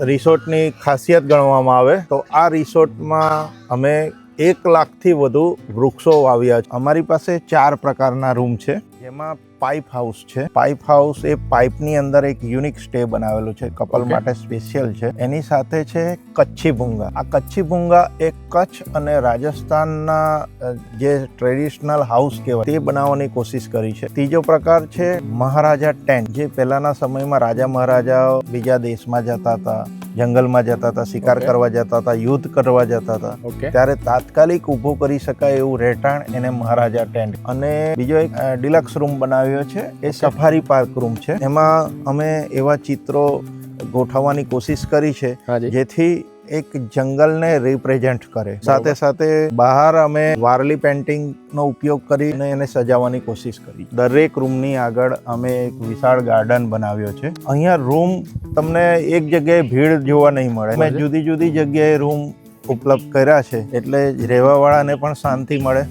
રિસોર્ટની ખાસિયત ગણવામાં આવે તો આ રિસોર્ટમાં અમે એક લાખથી વધુ વૃક્ષો વાવ્યા છે. અમારી પાસે ચાર પ્રકારના રૂમ છે. જેમાં પાઇપ હાઉસ છે. પાઇપ હાઉસ એ પાઇપની અંદર એક યુનિક સ્ટે બનાવેલો છે. કપલ માટે સ્પેશિયલ છે. એની સાથે છે કચ્છી ભૂંગા. આ કચ્છી ભૂંગા એ કચ્છ અને રાજસ્થાનના જે ટ્રેડિશનલ હાઉસ કહેવાય તે બનાવવાની કોશિશ કરી છે. ત્રીજો પ્રકાર છે મહારાજા ટેન્ટ જે પહેલાના સમયમાં રાજા મહારાજાઓ બીજા દેશમાં જતા હતા જંગલમાં જતા હતા શિકાર કરવા જતા હતા યુદ્ધ કરવા જતા હતા. ત્યારે તાત્કાલિક ઊભું કરી શકાય એવું રહેઠાણ એને મહારાજા ટેન્ટ. અને બીજો એક ડિલક્સ રૂમ બનાવ્યો છે. એ સફારી પાર્ક રૂમ છે. એમાં અમે એવા ચિત્રો ગોઠવવાની કોશિશ કરી છે જેથી એક જંગલને રિપ્રેઝેન્ટ કરે. સાથે સાથે બહાર અમે વારલી પેન્ટિંગનો ઉપયોગ કરીને એને સજાવવાની કોશિશ કરી. દરેક રૂમની આગળ અમે એક વિશાળ ગાર્ડન બનાવ્યો છે. અહીંયા રૂમ તમને એક જગ્યાએ ભીડ જોવા નહીં મળે. મેં જુદી જુદી જગ્યાએ રૂમ ઉપલબ્ધ કર્યા છે એટલે રહેવાવાળાને પણ શાંતિ મળે.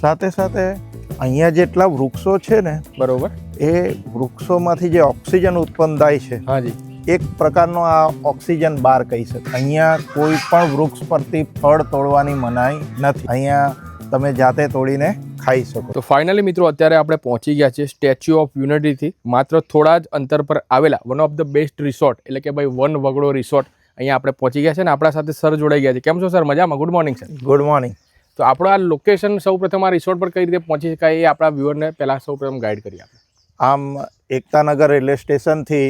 સાથે સાથે અહીંયા જેટલા વૃક્ષો છે ને બરોબર. એ વૃક્ષોમાંથી જે ઓક્સિજન ઉત્પન્ન થાય છે હાજી. એક પ્રકારનો આ ઓક્સિજન બાર કહી શકાય. અહીંયા કોઈ પણ વૃક્ષ પરથી ફળ તોડવાની મનાઈ નથી. અહીંયા તમે જાતે તોડીને ખાઈ શકો. તો ફાઇનલી મિત્રો અત્યારે આપણે પહોંચી ગયા છે સ્ટેચ્યુ ઓફ યુનિટીથી માત્ર થોડા જ અંતર પર આવેલા one of the best resort એટલે કે ભાઈ વન વગડો રિસોર્ટ અહીંયા આપણે પહોંચી ગયા છે ને આપણા સાથે સર જોડાઈ ગયા છે. કેમ છો સર? મજામાં? Good morning sir good morning તો આપણો આ લોકેશન સૌ પ્રથમ આ રિસોર્ટ પર કઈ રીતે પહોંચી શકાય એ આપણા વ્યુઅરને પહેલાં સૌ પ્રથમ ગાઈડ કરીએ આપણે. આમ એકતાનગર રેલવે સ્ટેશનથી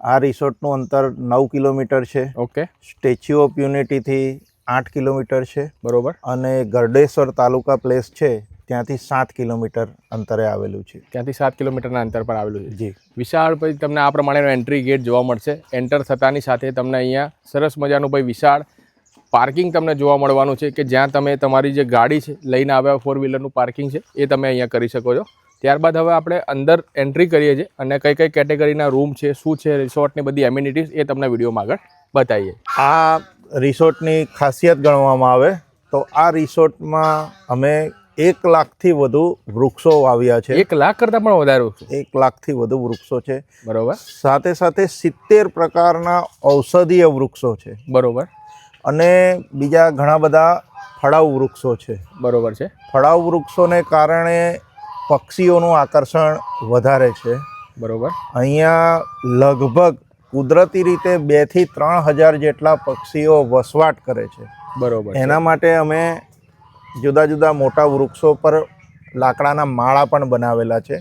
આ રિસોર્ટનું અંતર નવ કિલોમીટર છે. ઓકે સ્ટેચ્યુ ઓફ યુનિટીથી આઠ કિલોમીટર છે. બરોબર. અને ગરડેશ્વર તાલુકા પ્લેસ છે ત્યાંથી સાત કિલોમીટર અંતરે આવેલું છે. ત્યાંથી સાત કિલોમીટરના અંતર પર આવેલું છે. જી. વિશાળ પછી તમને આ પ્રમાણેનો એન્ટ્રી ગેટ જોવા મળશે. એન્ટર થતાની સાથે તમને અહીંયા સરસ મજાનું ભાઈ વિશાળ પાર્કિંગ તમને જોવા મળવાનું છે કે જ્યાં તમે તમારી જે ગાડી છે લઈને આવ્યા ફોર વ્હીલરનું પાર્કિંગ છે એ તમે અહીંયા કરી શકો છો. ત્યારબાદ હવે આપણે અંદર એન્ટ્રી કરીએ છીએ અને કઈ કઈ કેટેગરીના રૂમ છે શું છે રિસોર્ટની બધી એમ્યુનિટીઝ એ તમને વિડીયોમાં આગળ બતાવીએ. આ રિસોર્ટની ખાસિયત ગણવામાં આવે તો આ રિસોર્ટમાં અમે એક લાખથી વધુ વૃક્ષો વાવ્યા છે. એક લાખ કરતાં પણ વધારે એક લાખથી વધુ વૃક્ષો છે. બરોબર. સાથે સાથે સિત્તેર પ્રકારના ઔષધીય વૃક્ષો છે. બરોબર. અને બીજા ઘણા બધા ફળાઉ વૃક્ષો છે. બરોબર છે. ફળાઉ વૃક્ષોને કારણે પક્ષીઓનું આકર્ષણ વધારે છે. બરોબર. અહીંયા લગભગ કુદરતી રીતે બેથી ત્રણ હજાર જેટલા પક્ષીઓ વસવાટ કરે છે. બરોબર એના માટે અમે જુદા જુદા મોટા વૃક્ષો પર લાકડાના માળા પણ બનાવેલા છે.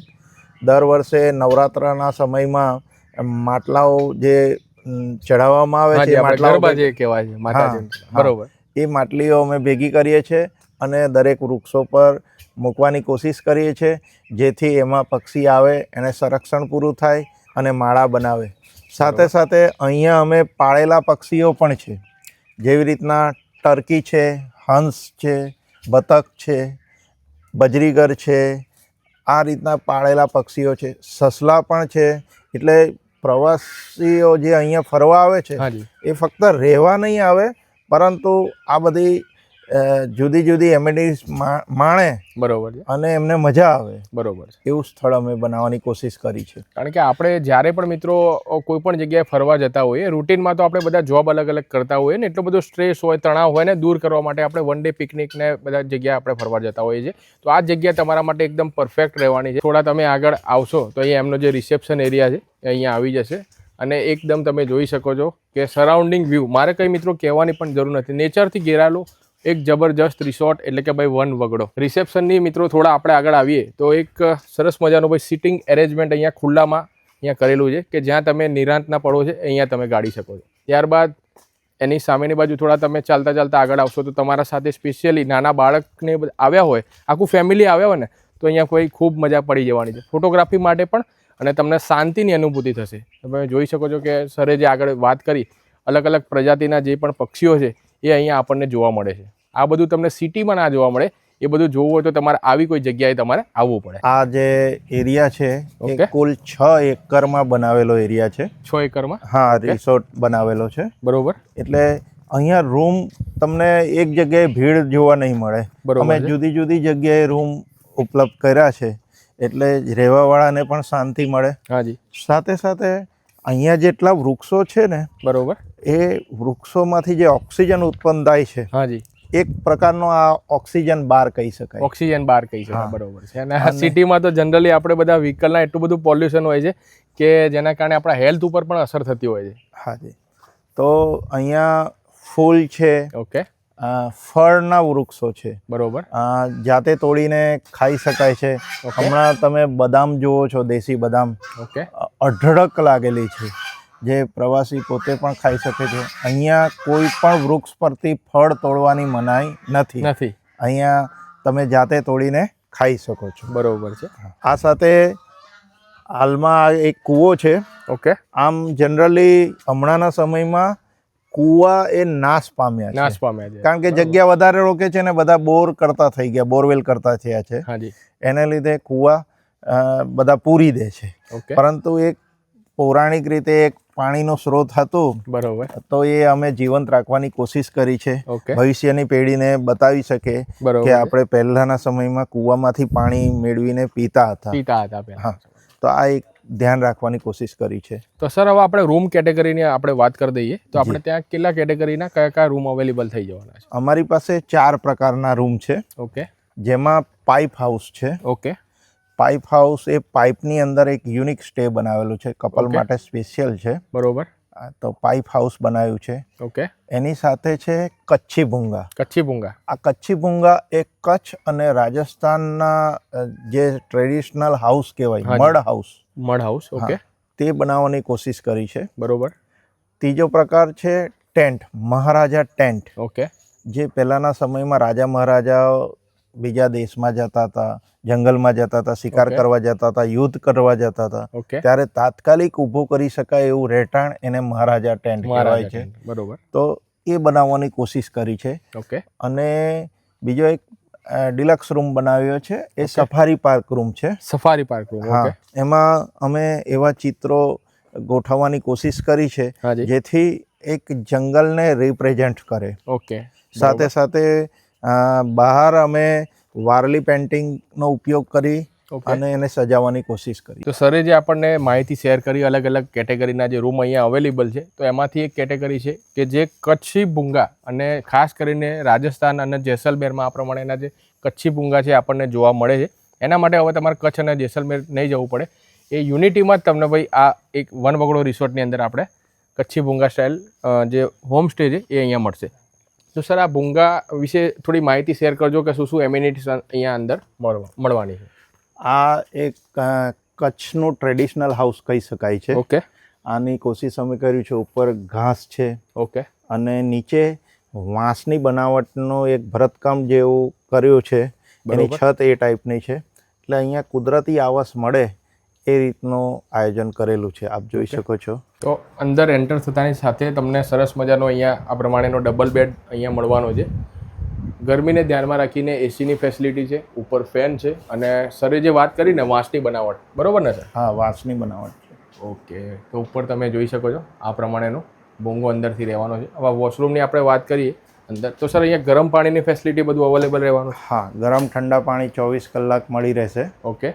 દર વર્ષે નવરાત્રના સમયમાં માટલાઓ જે ચઢાવવામાં આવે છે માટલા જે કહેવાય છે માતાજી બરોબર. એ માટલીઓ અમે ભેગી કરીએ છીએ અને દરેક વૃક્ષો પર મૂકવાની કોશિશ કરીએ છીએ જેથી એમાં પક્ષી આવે એને સંરક્ષણ પૂરું થાય અને માળા બનાવે. સાથે સાથે અહીંયા અમે પાળેલા પક્ષીઓ પણ છે. જેવી રીતના ટર્કી છે હંસ છે બતક છે બજરીગર છે આ રીતના પાળેલા પક્ષીઓ છે. સસલા પણ છે એટલે પ્રવાસીઓ જે અહીંયા ફરવા આવે છે હાજી. એ ફક્ત રહેવા નહીં આવે પરંતુ આ બધી જુદી જુદી એમિનિટીઝ માણે બરોબર છે. અને એમને મજા આવે. બરોબર છે. એવું સ્થળ અમે બનાવવાની કોશિશ કરી છે. કારણ કે આપણે જ્યારે પણ મિત્રો કોઈ પણ જગ્યાએ ફરવા જતા હોઈએ રૂટીનમાં તો આપણે બધા જોબ અલગ અલગ કરતા હોઈએ ને એટલો બધો સ્ટ્રેસ હોય તણાવ હોય ને દૂર કરવા માટે આપણે વન ડે પિકનિક ને બધા જગ્યાએ આપણે ફરવા જતા હોઈએ છીએ. તો આ જગ્યા તમારા માટે એકદમ પરફેક્ટ રહેવાની છે. થોડા તમે આગળ આવશો તો અહીંયા એમનો જે રિસેપ્શન એરિયા છે એ અહીંયા આવી જશે. અને એકદમ તમે જોઈ શકો છો કે સરાઉન્ડિંગ વ્યૂ મારે કંઈ મિત્રો કહેવાની પણ જરૂર નથી. નેચરથી ઘેરાયેલું એક જબરજસ્ત રિસોર્ટ એટલે કે ભાઈ વન વગડો. રિસેપ્શનની મિત્રો થોડા આપણે આગળ આવીએ તો એક સરસ મજાનું ભાઈ સિટિંગ એરેન્જમેન્ટ અહીંયા ખુલ્લામાં અહીંયા કરેલું છે કે જ્યાં તમે નિરાંતના પડો છે, અહીંયા તમે ગાડી શકો છો. ત્યારબાદ એની સામેની બાજુ થોડા તમે ચાલતા ચાલતા આગળ આવશો તો તમારા સાથે સ્પેશિયલી નાના બાળકને આવ્યા હોય, આખું ફેમિલી આવ્યા હોય ને, તો અહીંયા કોઈ ખૂબ મજા પડી જવાની છે. ફોટોગ્રાફી માટે પણ અને તમને શાંતિની અનુભૂતિ થશે. તમે જોઈ શકો છો કે સરે જે આગળ વાત કરી, અલગ અલગ પ્રજાતિના જે પણ પક્ષીઓ છે, એ અહીંયા આપણને જોવા મળે છે. આ બધું તમને સિટીમાં ના જોવા મળે. એ બધું જોવું હોય તો તમારે આવી કોઈ જગ્યાએ તમારે આવવું પડે. આ જે એરિયા છે. એ કુલ છ એકરમાં બનાવેલો એરિયા છે. છ એકરમાં? હા રિસોર્ટ બનાવેલો છે. બરોબર. એટલે અહીંયા રૂમ તમને એક જગ્યાએ ભીડ જોવા નહીં મળે. બરોબર અમે જુદી જુદી જગ્યાએ રૂમ ઉપલબ્ધ કર્યા છે એટલે રહેવાવાળાને પણ શાંતિ મળે. હાજી સાથે સાથે અહીંયા જેટલા વૃક્ષો છે ને બરોબર. એ વૃક્ષોમાંથી જે ઓક્સિજન ઉત્પન્ન થાય છે હાજી એક પ્રકારનો આ ઓક્સિજન બાર કહી શકાય. ઓક્સિજન બહાર કહી શકાય બરોબર છે. અને સિટીમાં તો જનરલી આપણે બધા વ્હીકલના એટલું બધું પોલ્યુશન હોય છે કે જેના કારણે આપણા હેલ્થ ઉપર પણ અસર થતી હોય છે. હાજી તો અહીંયા ફૂલ છે ઓકે ફળના વૃક્ષો છે. બરોબર. જાતે તોડીને ખાઈ શકાય છે. હમણાં તમે બદામ જુઓ છો દેશી બદામ. ઓકે અઢળક લાગેલી છે. જે પ્રવાસી પોતે પણ ખાઈ શકે છે. અહીંયા કોઈ પણ વૃક્ષ પરથી ફળ તોડવાની મનાઈ નથી. નથી. અહીંયા તમે જાતે તોડીને ખાઈ શકો છો. બરોબર છે. આ સાથે હાલમાં એક કૂવો છે. ઓકે. આમ જનરલી હમણાંના સમયમાં કૂવા એ નાશ પામ્યા છે. નાશ પામ્યા છે. કારણ કે જગ્યા વધારે રોકે છે ને બધા બોર કરતા થઈ ગયા બોરવેલ કરતા થયા છે. એને લીધે કૂવા બધા પૂરી દે છે. પરંતુ એક પૌરાણિક રીતે એક પાણીનો સ્ત્રોત હતો બરોબર. તો એ અમે જીવંત રાખવાની કોશિશ કરી છે. ભવિષ્યની પેઢીને બતાવી શકે કે આપણે પહેલાના સમયમાં કૂવામાંથી પાણી મેળવીને પીતા હતા. પીતા હતા હા. તો આ એક ધ્યાન રાખવાની કોશિશ કરી છે. તો સર હવે આપણે રૂમ કેટેગરીની આપણે વાત કરી દઈએ. તો આપણે ત્યાં કેટલા કેટેગરીના કયા કયા રૂમ અવેલેબલ થઈ જવાના છે? અમારી પાસે ચાર પ્રકારના રૂમ છે. ઓકે. જેમાં પાઇપ હાઉસ છે. ઓકે. પાઇપ હાઉસ એ પાઇપની અંદર એક યુનિક સ્ટે બનાવેલું છે. કપલ માટે સ્પેશિયલ છે. બરોબર. તો પાઇપ હાઉસ બનાવ્યું છે. ઓકે એની સાથે છે કચ્છી ભૂંગા. કચ્છી ભૂંગા. આ કચ્છી ભૂંગા એ કચ્છ અને રાજસ્થાનના જે ટ્રેડિશનલ હાઉસ કહેવાય mud house mud house okay તે બનાવવાની કોશિશ કરી છે. બરોબર. ત્રીજો પ્રકાર છે ટેન્ટ મહારાજા ટેન્ટ. ઓકે જે પહેલાંના સમયમાં રાજા મહારાજાઓ બીજા દેશમાં જતા હતા જંગલમાં જતા હતા શિકાર કરવા જતા હતા યુદ્ધ કરવા જતા હતા. ત્યારે તાત્કાલિક ઊભું કરી શકાય એવું રહેઠાણ એને મહારાજા ટેન્ટ કહેવાય છે. બરોબર. તો એ બનાવવાની કોશિશ કરી છે. ઓકે અને બીજો એક ડિલક્સ રૂમ બનાવ્યો છે. એ સફારી પાર્ક રૂમ છે. સફારી પાર્ક રૂમ હા. એમાં અમે એવા ચિત્રો ગોઠવવાની કોશિશ કરી છે જેથી એક જંગલને રિપ્રેઝેન્ટ કરે. ઓકે સાથે સાથે બહાર અમે વારલી પેન્ટિંગનો ઉપયોગ કરી અને એને સજાવવાની કોશિશ કરી. તો સરે જે આપણને માહિતી શેર કરી અલગ અલગ કેટેગરીના જે રૂમ અહીંયા અવેલેબલ છે તો એમાંથી એક કેટેગરી છે કે જે કચ્છી ભૂંગા અને ખાસ કરીને રાજસ્થાન અને જેસલમેરમાં આ પ્રમાણેના જે કચ્છી ભૂંગા છે આપણને જોવા મળે છે. એના માટે હવે તમારે કચ્છ અને જેસલમેર નહીં જવું પડે. એ યુનિટીમાં જ તમને ભાઈ આ એક વનવગડો રિસોર્ટની અંદર આપણે કચ્છી ભૂંગા સ્ટાઇલ જે હોમ સ્ટે છે એ અહીંયા મળશે. તો સર આ ભૂંગા વિશે થોડી માહિતી શેર કરજો કે શું શું એમ્યુનિટીસ અહીંયા અંદર મળવા મળવાની છે. આ એક કચ્છનું ટ્રેડિશનલ હાઉસ કહી શકાય છે. ઓકે આની કોશિશ અમે કર્યું છે ઉપર ઘાસ છે. ઓકે અને નીચે વાંસની બનાવટનું એક ભરતકામ જેવું કર્યું છે. એની છત એ ટાઈપની છે. એટલે અહીંયા કુદરતી આવાસ મળે એ રીતનું આયોજન કરેલું છે. આપ જોઈ શકો છો. તો અંદર એન્ટર થતાની સાથે તમને સરસ મજાનો અહીંયા આ પ્રમાણેનો ડબલ બેડ અહીંયા મળવાનો છે. ગરમીને ધ્યાનમાં રાખીને એસીની ફેસિલિટી છે ઉપર ફેન છે અને સરે જે વાત કરીને વાંસની બનાવટ. બરોબર ને સર હા વાંસની બનાવટ છે. ઓકે. તો ઉપર તમે જોઈ શકો છો આ પ્રમાણેનો બોંગો અંદરથી રહેવાનો છે. હવે વોશરૂમની આપણે વાત કરીએ. અંદર તો સર અહીંયા ગરમ પાણીની ફેસિલિટી બધું અવેલેબલ રહેવાનું હા ગરમ ઠંડા પાણી ચોવીસ કલાક મળી રહેશે. ઓકે.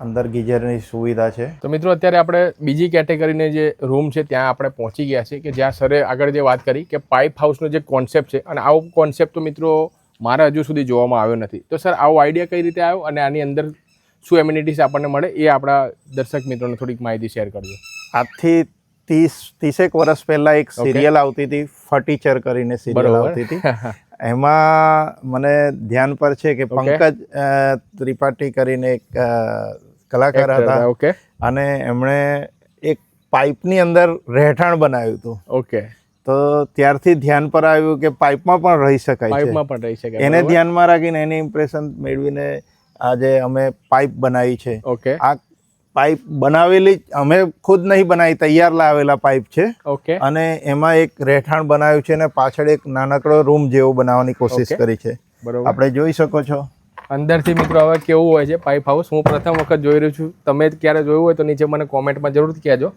અંદર ગીઝરની સુવિધા છે. તો મિત્રો અત્યારે આપણે બીજી કેટેગરીને જે રૂમ છે ત્યાં આપણે પહોંચી ગયા છીએ કે જ્યાં સરે આગળ જે વાત કરી કે પાઇપ હાઉસનો જે કોન્સેપ્ટ છે અને આવો કોન્સેપ્ટ તો મિત્રો મારા હજુ સુધી જોવામાં આવ્યો નથી. તો સર આવો આઈડિયા કઈ રીતે આવ્યો અને આની અંદર શું એમ્યુનિટીઝ આપણને મળે એ આપણા દર્શક મિત્રોને થોડીક માહિતી શેર કરજો. આજથી ત્રીસ ત્રીસેક વર્ષ પહેલાં એક સિરિયલ આવતી હતી ફર્ટિચર કરીને સિરિયલ આવતી હતી. એમાં મને ધ્યાન પર છે કે. પંકજ ત્રિપાઠી કરીને એક કલાકાર હતા. ઓકે અને એમણે એક પાઇપની અંદર રહેઠાણ બનાવ્યું હતું. ઓકે તો ત્યારથી ધ્યાન પર આવ્યું કે પાઇપમાં પણ રહી શકાય પાઇપમાં પણ રહી શકાય એને ધ્યાનમાં રાખીને એની ઇમ્પ્રેશન મેળવીને આજે અમે પાઇપ બનાવી છે. ઓકે આ પાઇપ બનાવેલી અમે ખુદ નહીં બનાવી તૈયાર લાવેલા પાઇપ છે. ઓકે અને એમાં એક રહેઠાણ બનાવ્યું છે અને પાછળ એક નાનકડો રૂમ જેવો બનાવવાની કોશિશ કરી છે. બરોબર. આપણે જોઈ શકો છો. અંદરથી મિત્રો હવે કેવું હોય છે પાઇપ હાઉસ હું પ્રથમ વખત જોઈ રહ્યો છું. તમે ક્યારે જોયું હોય તો નીચે મને કોમેન્ટમાં જરૂર કહેજો.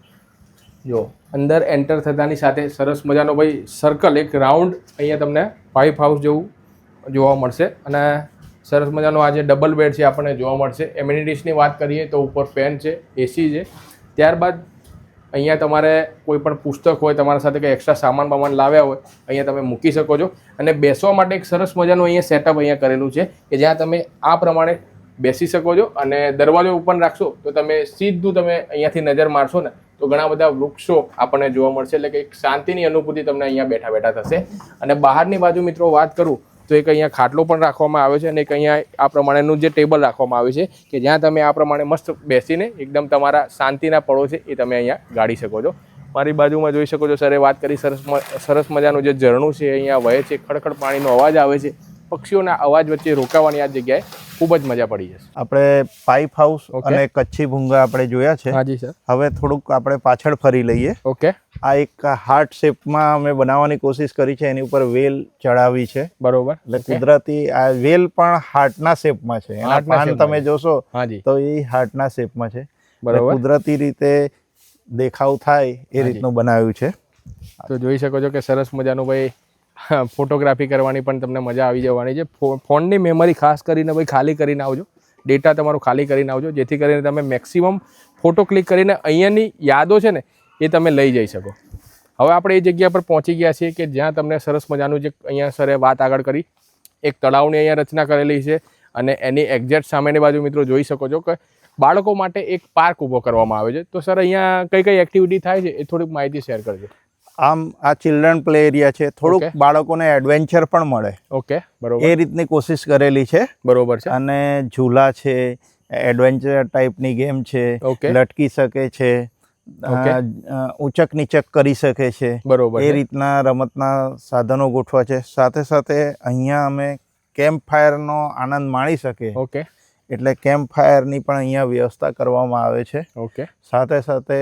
જો, અંદર એન્ટર થતાની સાથે સરસ મજાનો ભાઈ સર્કલ એક રાઉન્ડ અહીંયા તમને પાઇપ હાઉસ જેવું જોવા મળશે. અને સરસ મજાનો આ જે ડબલ બેડ છે, આપણને જોવા મળશે. એમિનિટીસની વાત કરીએ તો ઉપર ફેન છે એસી છે. ત્યારબાદ અહીંયા તમારે કોઈ પણ પુસ્તક હોય, તમારા સાથે કંઈ એક્સ્ટ્રા સામાન બામાન લાવ્યા હોય, અહીંયા તમે મૂકી શકો છો. અને બેસવા માટે એક સરસ મજાનું અહીંયા સેટઅપ અહીંયા કરેલું છે કે જ્યાં તમે આ પ્રમાણે બેસી શકો છો અને દરવાજો ઓપન રાખશો તો તમે સીધું તમે અહીંયાથી નજર મારશો ને તો ઘણા બધા વૃક્ષો આપણને જોવા મળશે. એટલે કે એક શાંતિની અનુભૂતિ તમને અહીંયા બેઠા બેઠા થશે. અને બહારની બાજુ મિત્રો વાત કરું તો એક અહીંયા ખાટલો પણ રાખવામાં આવ્યો છે અને એક અહીંયા આ પ્રમાણેનું જે ટેબલ રાખવામાં આવ્યું છે કે જ્યાં તમે આ પ્રમાણે મસ્ત બેસીને એકદમ તમારા શાંતિના પળો છે એ તમે અહીંયા ગાળી શકો છો. મારી બાજુમાં જોઈ શકો છો સરે વાત કરી, સરસ સરસ મજાનું જે ઝરણું છે, અહીંયા વહે છે, ખડખડ પાણીનો અવાજ આવે છે. પક્ષીઓના અવાજ વચ્ચે રોકાવાની આ જગ્યાએ ખૂબ જ મજા પડી જશે. આપણે પાઇપ હાઉસ અને કચ્છી ભૂંગા આપણે જોયા છે. હાજી સર હવે થોડુંક આપણે પાછળ ફરી લઈએ. ઓકે આ એક હાર્ટ શેપમાં અમે બનાવવાની કોશિશ કરી છે એની ઉપર વેલ ચડાવી છે. બરોબર. એટલે કુદરતી આ વેલ પણ હાર્ટના શેપમાં છે. એના પાન તમે જોશો તો એ હાર્ટના શેપમાં છે. બરોબર. કુદરતી રીતે દેખાવ થાય એ રીતનું બનાવ્યું છે. તો જોઈ શકો છો કે સરસ મજાનું ભાઈ ફોટોગ્રાફી કરવાની પણ તમને મજા આવી જવાની છે. ફોનની મેમરી ખાસ કરીને ભાઈ ખાલી કરીને આવજો. ડેટા તમારો ખાલી કરીને આવજો, જેથી કરીને તમે મેક્સિમમ ફોટો ક્લિક કરીને અહીંયાની યાદો છે ને, એ તમે લઈ જઈ શકો. હવે આપણે એ જગ્યા પર પહોંચી ગયા છીએ કે જ્યાં તમને સરસ મજાનું જે અહીંયા સરે વાત આગળ કરી, એક તળાવની અહીંયા રચના કરેલી છે અને એની એક્ઝેક્ટ સામેની બાજુ મિત્રો જોઈ શકો છો કે બાળકો માટે એક પાર્ક ઊભો કરવામાં આવે છે. તો સર, અહીંયા કઈ કઈ એક્ટિવિટી થાય છે એ થોડીક માહિતી શેર કરજો. આમ આ ચિલ્ડ્રન પ્લે એરિયા છે. થોડુંક બાળકોને એડવેન્ચર પણ મળે. ઓકે બરોબર. એ રીતની કોશિશ કરેલી છે. બરોબર છે. અને ઝૂલા છે એડવેન્ચર ટાઈપની ગેમ છે. લટકી શકે છે ઊંચક નીચક કરી શકે છે. બરોબર એ રીતના રમતના સાધનો ગોઠવા છે. સાથે સાથે અહીંયા અમે કેમ્પ ફાયરનો આનંદ માણી શકે ઓકે એટલે કેમ્પ ફાયરની પણ અહીંયા વ્યવસ્થા કરવામાં આવે છે. ઓકે સાથે સાથે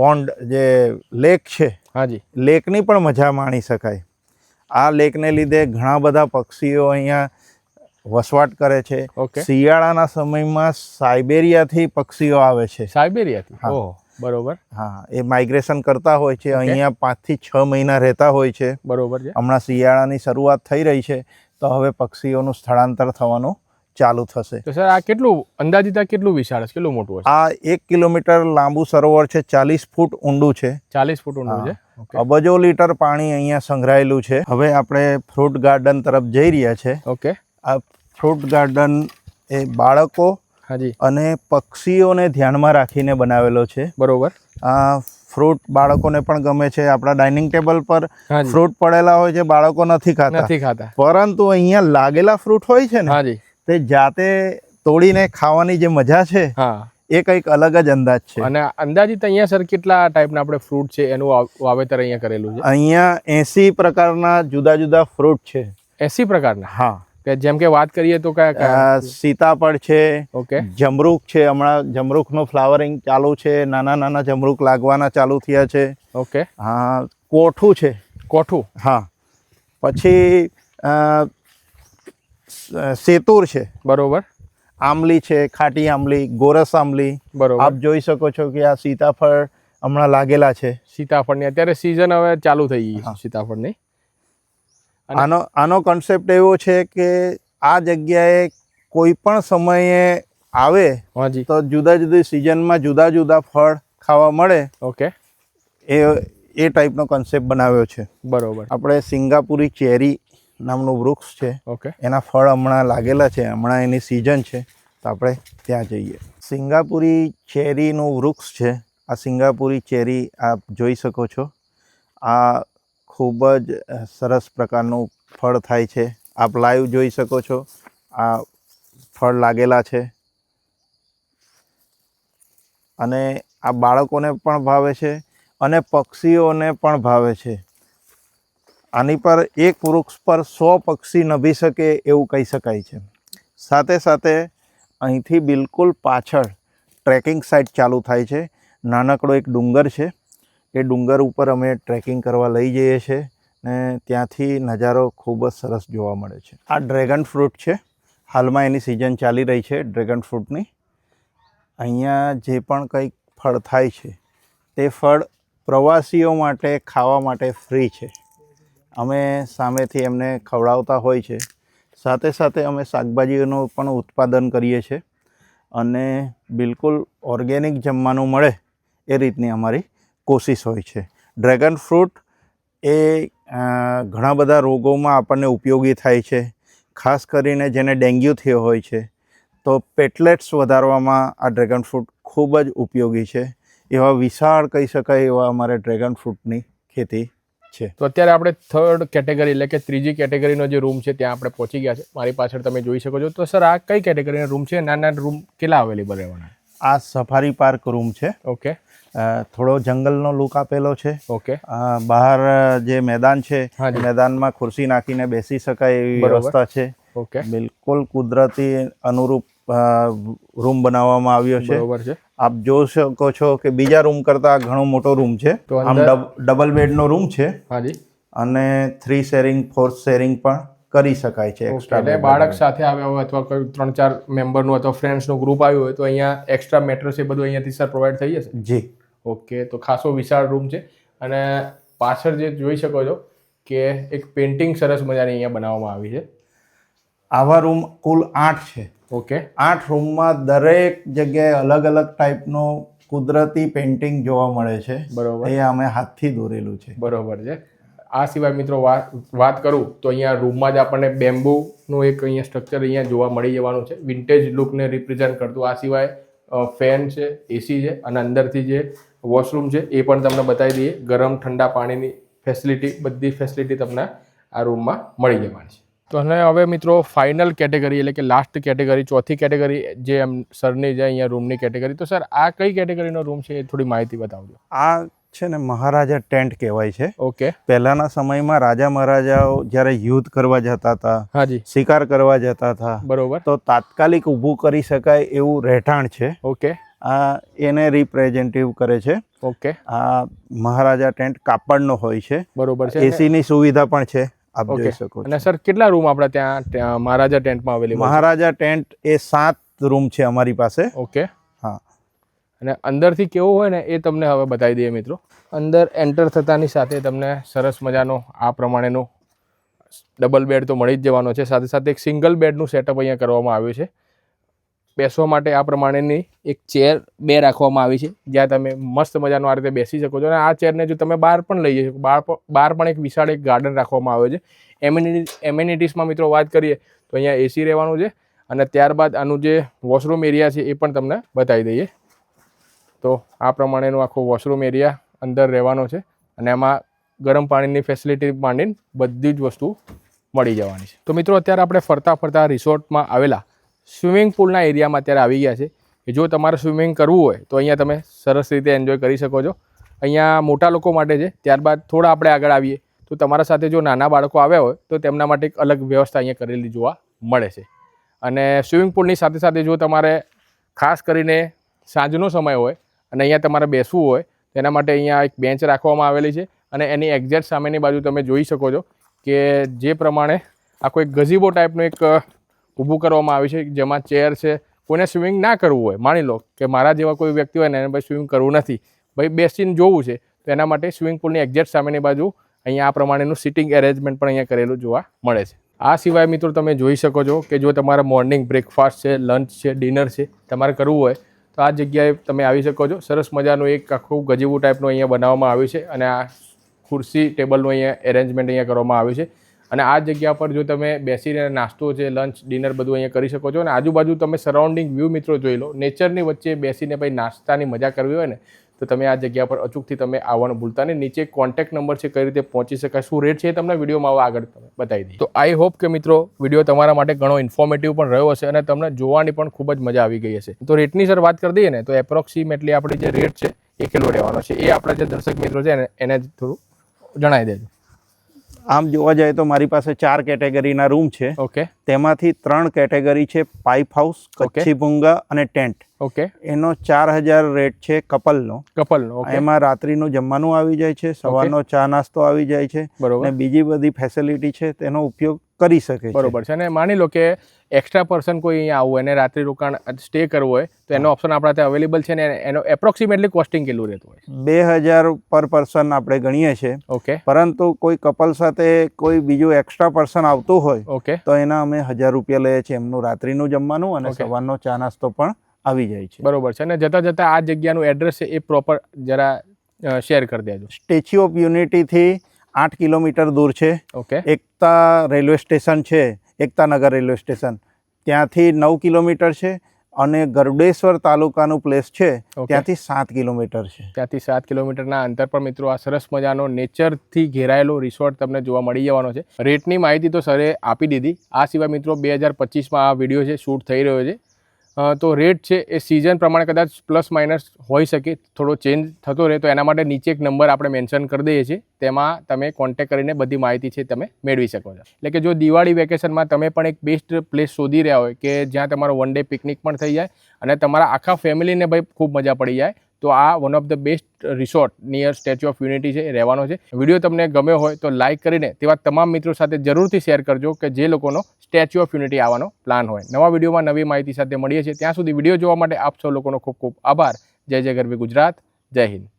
પોન્ડ જે લેક છે હાજી. લેકની પણ મજા માણી શકાય. આ લેકને લીધે ઘણા બધા પક્ષીઓ અહીંયા વસવાટ કરે છે. શિયાળાના સમયમાં સાયબેરિયાથી પક્ષીઓ આવે છે. સાયબેરિયાથી. બરોબર. હા એ માઇગ્રેશન કરતા હોય છે. અહીંયા પાંચથી છ મહિના રહેતા હોય છે. બરોબર છે. હમણાં શિયાળાની શરૂઆત થઈ રહી છે. તો હવે પક્ષીઓનું સ્થળાંતર થવાનું ચાલુ થશે. તો સર આ કેટલું અંદાજિત આ કેટલું વિશાળ છે? કેટલું મોટું હશે? આ એક કિલોમીટર લાંબુ સરોવર છે ચાલીસ ફૂટ ઊંડું છે. ચાલીસ ફૂટ ઊંડું છે? અબજો લીટર પાણી અહીંયા સંગ્રહાયેલું છે. હવે આપણે ફ્રૂટ ગાર્ડન તરફ જઈ રહ્યા છે. ઓકે આ ફ્રૂટ ગાર્ડન એ બાળકો હાજી. અને પક્ષીઓને ધ્યાનમાં રાખીને બનાવેલો છે. બરોબર. આ ફ્રૂટ બાળકોને પણ ગમે છે. આપણા ડાઇનિંગ ટેબલ પર ફ્રૂટ પડેલા હોય છે બાળકો નથી ખાતા. નથી ખાતા. પરંતુ અહીંયા લાગેલા ફ્રૂટ હોય છે ને હાજી. તે જાતે તોડીને ખાવાની જે મજા છે હા. એ કંઈક અલગ જ અંદાજ છે. અને અંદાજિત અહીંયા સર કેટલા ટાઈપના આપણે ફ્રૂટ છે એનું વાવ- વાવેતર અહીંયા કરેલું છે? અહીંયા એસી પ્રકારના જુદા જુદા ફ્રૂટ છે. એસી પ્રકારના? હા. કે જેમ કે વાત કરીએ તો કયા કયા? સીતાફળ છે ઓકે. જમરૂખ છે હમણાં જમરૂખનું ફ્લાવરિંગ ચાલુ છે નાના નાના જમરૂખ લાગવાના ચાલુ થયા છે. ઓકે. હા કોઠું છે. કોઠું? હા. પછી સેતુર છે. બરોબર. આંબલી છે ખાટી આંબલી ગોરસ આમલી બરોબર. આપ જોઈ શકો છો કે આ સીતાફળ હમણાં લાગેલા છે. સીતાફળની અત્યારે સિઝન હવે ચાલુ થઈ ગઈ સીતાફળની. આનો આનો કન્સેપ્ટ એવો છે કે આ જગ્યાએ કોઈ પણ સમયે આવે તો જુદા જુદી સિઝનમાં જુદા જુદા ફળ ખાવા મળે. ઓકે. એ એ ટાઈપનો કન્સેપ્ટ બનાવ્યો છે. બરોબર. આપણે સિંગાપુરી ચેરી નામનું વૃક્ષ છે. ઓકે. એના ફળ હમણાં લાગેલા છે. હમણાં એની સિઝન છે. તો આપણે ત્યાં જઈએ. સિંગાપુરી ચેરીનું વૃક્ષ છે. આ સિંગાપુરી ચેરી આપ જોઈ શકો છો. આ ખૂબ જ સરસ પ્રકારનું ફળ થાય છે. આપ લાઈવ જોઈ શકો છો. આ ફળ લાગેલા છે. અને આ બાળકોને પણ ભાવે છે અને પક્ષીઓને પણ ભાવે છે. આની પર એક વૃક્ષ પર સો પક્ષી નભી શકે એવું કહી શકાય છે. સાથે સાથે અહીંથી બિલકુલ પાછળ ટ્રેકિંગ સાઇટ ચાલુ થાય છે. નાનકડો એક ડુંગર છે. એ ડુંગર ઉપર અમે ટ્રેકિંગ કરવા લઈ જઈએ છીએ ને ત્યાંથી નજારો ખૂબ જ સરસ જોવા મળે છે. આ ડ્રેગન ફ્રૂટ છે. હાલમાં એની સિઝન ચાલી રહી છે ડ્રેગન ફ્રૂટની. અહીંયા જે પણ કંઈક ફળ થાય છે તે ફળ પ્રવાસીઓ માટે ખાવા માટે ફ્રી છે. અમે સામેથી એમને ખવડાવતા હોય છે. સાથે સાથે અમે શાકભાજીઓનું પણ ઉત્પાદન કરીએ છીએ અને બિલકુલ ઓર્ગેનિક જમવાનું મળે એ રીતની અમારી કોશિશ હોય છે. ડ્રેગન ફ્રૂટ એ ઘણા બધા રોગોમાં આપણને ઉપયોગી થાય છે. ખાસ કરીને જેને ડેન્ગ્યુ થયો હોય છે, તો પેટલેટ્સ વધારવામાં આ ડ્રેગન ફ્રૂટ ખૂબ જ ઉપયોગી છે. એવા વિશાળ કહી શકાય એવા અમારે ડ્રેગન ફ્રૂટની ખેતી છે. તો અત્યારે આપણે થર્ડ કેટેગરી એટલે કે ત્રીજી કેટેગરીનો જે રૂમ છે ત્યાં આપણે પહોંચી ગયા છે. મારી પાછળ તમે જોઈ શકો છો. તો સર આ કઈ કેટેગરીનો રૂમ છે? નાના રૂમ કેટલા અવેલેબલ રહેવાના? આ સફારી પાર્ક રૂમ છે. ઓકે થોડો જંગલનો લુક આપેલો છે. ઓકે બહાર જે મેદાન છે મેદાનમાં ખુરશી નાખીને બેસી શકાય એવી વ્યવસ્થા છે. ઓકે બિલકુલ કુદરતી અનુરૂપ રૂમ બનાવવામાં આવ્યો છે. બરોબર છે. આપ જોઈ શકો છો કે બીજા રૂમ કરતાં ઘણો મોટો રૂમ છે. આમ ડબ- ડબલ બેડનો રૂમ છે. હાજી. અને થ્રી શેરિંગ ફોર શેરિંગ પણ કરી શકાય છે એટલે બાળક સાથે આવ્યા હોય અથવા કોઈ ત્રણ ચાર મેમ્બરનું અથવા ફ્રેન્ડ્સનું ગ્રુપ આવ્યું હોય તો અહીંયા એક્સ્ટ્રા મેટ્રેસ એ બધું અહીંયાથી સર પ્રોવાઈડ થઈ જશે? જી. ઓકે તો ખાસો વિશાળ રૂમ છે. અને પાછળ જે જોઈ શકો છો કે એક પેઇન્ટિંગ સરસ મજાની અહીંયા બનાવવામાં આવી છે. આવા રૂમ કુલ આઠ છે. ઓકે આઠ રૂમમાં દરેક જગ્યાએ અલગ અલગ ટાઈપનું કુદરતી પેઇન્ટિંગ જોવા મળે છે. બરોબર. એ અમે હાથથી દોરેલું છે. બરોબર છે. આ સિવાય મિત્રો વાત વાત કરું તો અહીંયા રૂમમાં જ આપણને બેમ્બુનું એક અહીંયા સ્ટ્રક્ચર અહીંયા જોવા મળી જવાનું છે. વિન્ટેજ લુકને રિપ્રેઝન્ટ કરતું. આ સિવાય ફેન છે એસી છે અને અંદરથી જે વોશરૂમ છે એ પણ તમને બતાવી દઈએ. ગરમ ઠંડા પાણીની ફેસિલિટી બધી ફેસિલિટી તમને આ રૂમમાં મળી જવાની છે. તો અને હવે મિત્રો ફાઇનલ કેટેગરી એટલે કે લાસ્ટ કેટેગરી ચોથી કેટેગરી જે એમ સરની જે અહીંયા રૂમની કેટેગરી તો સર આ કઈ કેટેગરીનો રૂમ છે એ થોડી માહિતી બતાવજો. આ છે ને મહારાજા ટેન્ટ કહેવાય છે. ઓકે. પહેલાંના સમયમાં રાજા મહારાજાઓ જ્યારે યુદ્ધ કરવા જતા હતા હાજી. શિકાર કરવા જતા હતા બરોબર. તો તાત્કાલિક ઊભું કરી શકાય એવું રહેઠાણ છે. ઓકે. આ એને રિપ્રેઝેન્ટેટિવ કરે છે. ઓકે. આ મહારાજા ટેન્ટ કાપડનો હોય છે. બરોબર છે. એસીની સુવિધા પણ છે. આપ જોઈ શકો અને સર કેટલા રૂમ આપણે ત્યાં મહારાજા ટેન્ટમાં અવેલેબલ મહારાજા ટેન્ટ એ સાત રૂમ છે અમારી પાસે. ઓકે હા. અને અંદરથી કેવું હોય ને એ તમને હવે બતાવી દઈએ મિત્રો. અંદર એન્ટર થતાની સાથે તમને સરસ મજાનો આ પ્રમાણેનો ડબલ બેડ તો મળી જ જવાનો છે. સાથે સાથે એક સિંગલ બેડનું સેટઅપ અહીંયા કરવામાં આવ્યું છે. બેસવા માટે આ પ્રમાણેની એક ચેર બે રાખવામાં આવી છે, જ્યાં તમે મસ્ત મજાનો આ રીતે બેસી શકો છો. અને આ ચેરને જો તમે બહાર પણ લઈ જઈ શકો, બહાર બહાર પણ એક વિશાળ એક ગાર્ડન રાખવામાં આવ્યો છે. એમ્યુનિટી એમ્યુનિટીઝમાં મિત્રો વાત કરીએ, તો અહીંયા એસી રહેવાનું છે અને ત્યારબાદ આનું જે વોશરૂમ એરિયા છે એ પણ તમને બતાવી દઈએ. તો આ પ્રમાણેનો આખો વોશરૂમ એરિયા અંદર રહેવાનો છે અને એમાં ગરમ પાણીની ફેસિલિટી માંડીને બધી જ વસ્તુ મળી જવાની છે. તો મિત્રો, અત્યારે આપણે ફરતા ફરતા રિસોર્ટમાં આવેલા સ્વિમિંગ પુલના એરિયામાં અત્યારે આવી ગયા છે. કે જો તમારે સ્વિમિંગ કરવું હોય, તો અહીંયા તમે સરસ રીતે એન્જોય કરી શકો છો. અહીંયા મોટા લોકો માટે છે. ત્યારબાદ થોડા આપણે આગળ આવીએ. તો તમારા સાથે જો નાના બાળકો આવ્યા હોય, તો તેમના માટે એક અલગ વ્યવસ્થા અહીંયા કરેલી જોવા મળે છે. અને સ્વિમિંગ પુલની સાથે સાથે જો તમારે ખાસ કરીને સાંજનો સમય હોય અને અહીંયા તમારે બેસવું હોય તેના માટે અહીંયા એક બેન્ચ રાખવામાં આવેલી છે. અને એની એક્ઝેક્ટ સામેની બાજુ તમે જોઈ શકો છો કે જે પ્રમાણે આખો એક ગઝીબો ટાઈપનું એક ઊભું કરવામાં આવી છે, જેમાં ચેર છે, કોઈને સ્વિમિંગ ના કરવું હોય, માની લો કે મારા જેવા કોઈ વ્યક્તિ હોય ને એને ભાઈ સ્વિમિંગ કરવું નથી, ભાઈ બેસીને જોવું છે, તો એના માટે સ્વિમિંગ પુલની એક્ઝેક્ટ સામેની બાજુ અહીંયા આ પ્રમાણેનું સિટિંગ એરેન્જમેન્ટ પણ અહીંયા કરેલું જોવા મળે છે. આ સિવાય મિત્રો તમે જોઈ શકો છો કે જો તમારે મોર્નિંગ બ્રેકફાસ્ટ છે, લંચ છે, ડિનર છે, તમારે કરવું હોય, તો આ જગ્યાએ તમે આવી શકો છો. સરસ મજાનું એક આખું ગજીવું ટાઈપનું અહીંયા બનાવવામાં આવ્યું છે અને આ ખુરશી ટેબલનું અહીંયા એરેન્જમેન્ટ અહીંયા કરવામાં આવ્યું છે. અને આ જગ્યા પર જો તમે બેસીને નાસ્તો છે લંચ ડિનર બધું અહીંયા કરી શકો છો અને આજુબાજુ તમે સરાઉન્ડિંગ વ્યૂ મિત્રો જોઈ લો. નેચરની વચ્ચે બેસીને ભાઈ નાસ્તાની મજા કરવી હોય ને, તો તમે આ જગ્યા પર અચૂકથી તમે આવવાનું ભૂલતા નહીં. નીચે કોન્ટેક્ટ નંબર છે, કઈ રીતે પહોંચી શકાય, શું રેટ છે એ તમને વિડીયોમાં આગળ તમે બતાવી દઈએ. તો આઈ હોપ કે મિત્રો વીડિયો તમારા માટે ઘણો ઇન્ફોર્મેટિવ પણ રહ્યો હશે અને તમને જોવાની પણ ખૂબ જ મજા આવી ગઈ હશે. તો રેટની સર વાત કરી દઈએ ને, તો એપ્રોક્સિમેટલી આપણી જે રેટ છે એ કેટલો રહેવાનો છે એ આપણા જે દર્શક મિત્રો છે એને થોડું જણાવી દેજો. આમ જોવા જાય તો મારી પાસે ચાર કેટેગરીના રૂમ છે. ઓકે. તેમાંથી ત્રણ કેટેગરી છે પાઇપ હાઉસ. કચ્છી ભૂંગા અને ટેન્ટ. ઓકે. એનો ચાર હજાર રેટ છે કપલનો. કપલનો એમાં રાત્રિનું જમવાનું આવી જાય છે સવારનો ચા નાસ્તો આવી જાય છે બરોબર. અને બીજી બધી ફેસિલિટી છે તેનો ઉપયોગ કરી શકે બરોબર છે. અને માની લો કે એક્સ્ટ્રા પર્સન કોઈ અહીંયા આવવું હોય અને રાત્રિ રોકાણ સ્ટે કરવું હોય તો એનો ઓપ્શન આપણા ત્યાં અવેલેબલ છે ને એનો એપ્રોક્સિમેટલી કોસ્ટિંગ કેટલું રહેતું હોય બે હજાર પર પર્સન આપણે ગણીએ છીએ. ઓકે પરંતુ કોઈ કપલ સાથે કોઈ બીજું એક્સ્ટ્રા પર્સન આવતું હોય ઓકે તો એના અમે હજાર રૂપિયા લઈએ છીએ એમનું રાત્રિનું જમવાનું અને સવારનો ચા નાસ્તો પણ આવી જાય છે. બરોબર છે. અને જતાં જતાં આ જગ્યાનું એડ્રેસ છે એ પ્રોપર જરા શેર કરી દેજો. સ્ટેચ્યુ ઓફ યુનિટીથી આઠ કિલોમીટર દૂર છે. ઓકે. એકતા રેલવે સ્ટેશન છે એકતાનગર રેલવે સ્ટેશન. ત્યાંથી નવ કિલોમીટર છે અને ગરુડેશ્વર તાલુકાનું પ્લેસ છે ત્યાંથી સાત કિલોમીટર છે. ત્યાંથી સાત કિલોમીટરના અંતર પર મિત્રો આ સરસ મજાનો નેચરથી ઘેરાયેલો રિસોર્ટ તમને જોવા મળી જવાનો છે. રેટની માહિતી તો સરે આપી દીધી. આ સિવાય મિત્રો બે હજાર પચીસમાં આ વીડિયો છે શૂટ થઈ રહ્યો છે તો રેટ છે એ સિઝન પ્રમાણે કદાચ પ્લસ માઇનસ હોઈ શકે, થોડો ચેન્જ થતો રહે, તો એના માટે નીચે એક નંબર આપણે મેન્શન કરી દઈએ છીએ. તેમાં તમે કોન્ટેક્ટ કરીને બધી માહિતી છે તમે મેળવી શકો છો. એટલે કે જો દિવાળી વેકેશનમાં તમે પણ એક બેસ્ટ પ્લેસ શોધી રહ્યા હોય કે જ્યાં તમારો વન ડે પિકનિક પણ થઈ જાય અને તમારા આખા ફેમિલીને ભાઈ ખૂબ મજા પડી જાય તો આ one of the best resort near statue of unity છે રહેવાનો છે. વીડિયો તમને ગમ્યો હોય તો લાઇક કરીને તેવા તમામ મિત્રો સાથે જરૂરથી શેર કરજો કે જે લોકોનો સ્ટેચ્યુ ઓફ યુનિટી આવવાનો પ્લાન હોય. નવા વિડીયોમાં નવી માહિતી સાથે મળીએ છીએ. ત્યાં સુધી વીડિયો જોવા માટે આપ સૌ લોકોનો ખૂબ ખૂબ આભાર. જય જય ગરવી ગુજરાત. જય હિન્દ.